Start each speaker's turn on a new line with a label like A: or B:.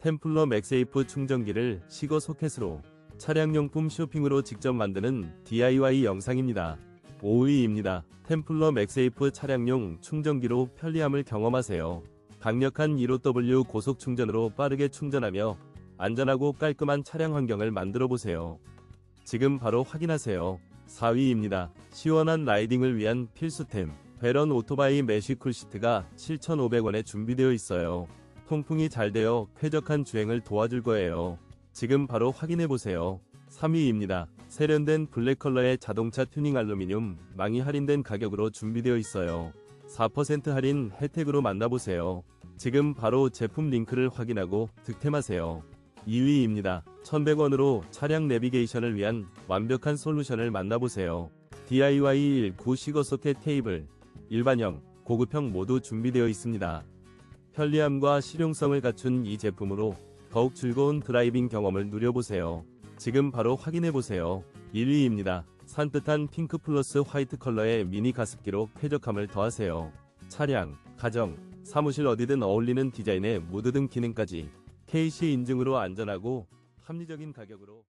A: 템플러 맥세이프 충전기를 시거 소켓으로 차량용품 쇼핑으로 직접 만드는 DIY 영상입니다. 5위입니다. 템플러 맥세이프 차량용 충전기로 편리함을 경험하세요. 강력한 2.5W 고속 충전으로 빠르게 충전하며 안전하고 깔끔한 차량 환경을 만들어 보세요. 지금 바로 확인하세요. 4위입니다. 시원한 라이딩을 위한 필수템. 베런 오토바이 메쉬 쿨시트가 7,500원에 준비되어 있어요. 통풍이 잘 되어 쾌적한 주행을 도와줄 거예요. 지금 바로 확인해 보세요. 3위입니다. 세련된 블랙 컬러의 자동차 튜닝 알루미늄 망이 할인된 가격으로 준비되어 있어요. 4% 할인 혜택으로 만나보세요. 지금 바로 제품 링크를 확인하고 득템하세요. 2위입니다. 1100원으로 차량 내비게이션을 위한 완벽한 솔루션을 만나보세요. DIY 19 시거 소켓 테이블, 일반형, 고급형 모두 준비되어 있습니다. 편리함과 실용성을 갖춘 이 제품으로 더욱 즐거운 드라이빙 경험을 누려보세요. 지금 바로 확인해보세요. 1위입니다. 산뜻한 핑크 플러스 화이트 컬러의 미니 가습기로 쾌적함을 더하세요. 차량, 가정, 사무실 어디든 어울리는 디자인에 무드 등 기능까지 KC 인증으로 안전하고 합리적인 가격으로